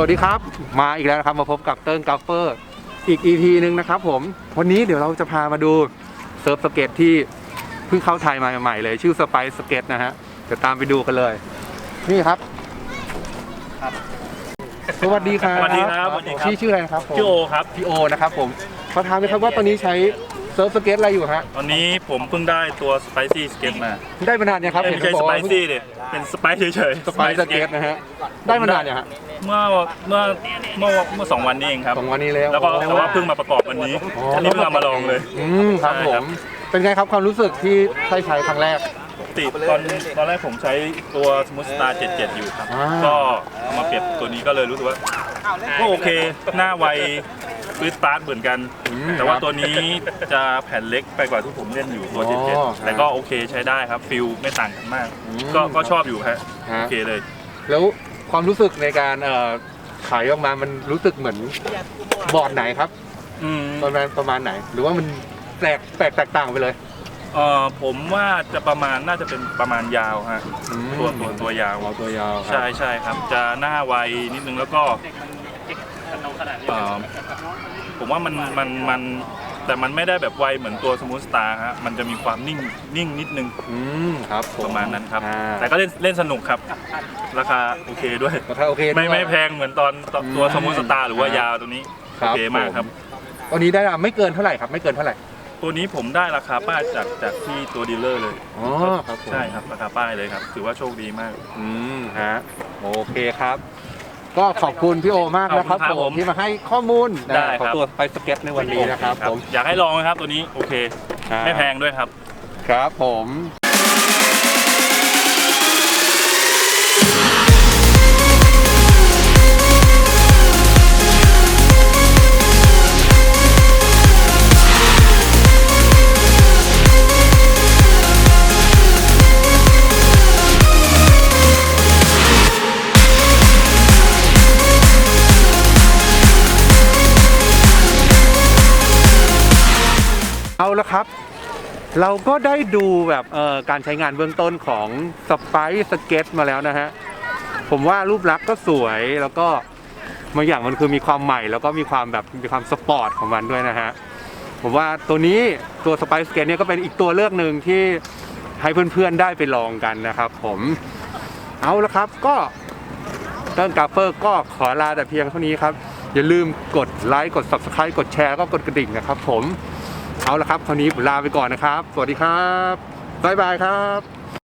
สวัสดีครับ มาอีกแล้วนะครับมาพบกับเติ้งกัฟเฟอร์ อีก EP หนึ่งนะครับผม วันนี้เดี๋ยวเราจะพามาดูเซิร์ฟสเก็ตที่เพิ่งเข้าไทยมาใหม่ๆเลย ชื่อสไปสเก็ตนะฮะเดี๋ยวตามไปดูกันเลย นี่ครับ สวัสดีครับสวัสดีครับสวัสดีครับ ชื่อชื่ออะไรนะครับผมชื่อโอครับพี่โอนะครับผมขอถามไหมครับว่าตอนนี้ใช้เซิร์ฟสเก็ตอะไรอยู่ฮะ ตอนนี้ผมเพิ่งได้ตัวสไปซี่สเก็ตมาได้มานานเนี่ยงครับเอ้ยไม่ใช่เห็นสเขาบอกไปว่าซี่ดิเป็นสไปเฉยๆสไปสเก็ตนะฮะ ได้มานานเนี่ยงฮะเมื่อเมื่อเมื่อเมื่อสองวันนี้เองครับ สองวันนี้แล้วแล้วก็แต่ว่าเพิ่งมาประกอบวันนี้อ๋ออัอันนี้เพิ่งเอามาลองเลย อืมครับใช่ผครัมบเป็นไงครับความรู้สึกที่ใช้ใช้ครั้งแรกปกติตอนตอนแรกผมใช้ตัวสมุทสตาร์77 อยู่ครับ อ่า ก็เอามาเปรียบตัวนี้ก็เลยรู้สึกว่า ก็โอเคหน้าไวฟรีสตาร์ทเหมือนกันอืมแต่ว่าตัวนี้จะแผ่นเล็กไปกว่าที่ผมเล่นอยู่ตัว อ๋อ77แต่ก็โอเคใช้ได้ครับฟิลไม่ต่างกันมาก อืมก็ก็ชอบอยู่ฮะฮะ โอเคเลย แล้วความรู้สึกในการเอ่อขายออกมามันรู้สึกเหมือนบอร์ดไหนครับ อืมประมาณประมาณไหน หรือว่ามันแปลกแปลกแตกต่างไปเลย เอ่อผมว่าจะประมาณน่าจะเป็นประมาณยาวฮะอืม ตัวตัวตัวยาวเอาตัวยาวครับใช่ใช่ครับ จะหน้าไวนิดนึงแล้วก็เอ่อผมว่ามันมันมันแต่มันไม่ได้แบบไวเหมือนตัวสมูทสตาร์ฮะมันจะมีความนิ่งนิ่งนิดนึงอืมครับผประมาณนั้นครับ อ่าแต่ก็เล่นเล่นสนุกครับ ราคาโอเคด้วย ราคาโอเคไม่ด้วย ไม่แพงเหมือนตอนตอนตัวอืมสมูทสตาร์หรือว่ายาวตัวนี้ครัโอบเคมากครับตอนนี้ได้ไม่เกินเท่าไหร่ครับ ไม่เกินเท่าไหร่ ตัวนี้ผมได้ราคาป้ายจากจากที่ตัวดีลเลอร์เลยอ๋อครับผมใช่ครับราคาป้ายเลยครับ ถือว่าโชคดีมาก อืมฮะโอเคครับ ก็ขอบคุณพี่โอมากนะครับขอบคุณครับผผมมที่มาให้ข้อมูลได้ของครับตัวไปสเก็ตในวันนี้นะครับผมอยากให้ลองนะครับตัวนี้โอเค ไม่แพงด้วยครับ ครับผม ครับ เราก็ได้ดูแบบการใช้งานเบื้องต้นของสไปสเก็ตมาแล้วนะฮะ ผมว่ารูปลักษณ์ก็สวยแล้วก็บางอย่างมันคือมีความใหม่ แล้วก็มีความแบบมีความสปอร์ตของมันด้วยนะฮะ ผมว่าตัวนี้ตัวสไปสเก็ตเนี่ยก็เป็นอีกตัวเลือกหนึ่งที่ให้เพื่อนๆได้ไปลองกันนะครับผมเอาละครับก็เติ้งกาเฟอร์ก็ขอลาแต่เพียงเท่านี้ครับ อย่าลืมกดไลค์กด subscribe กดแชร์ก็กดกระดิ่งนะครับผม เอาละครับคราวนี้ผมลาไปก่อนนะครับ สวัสดีครับบ๊ายบายครับ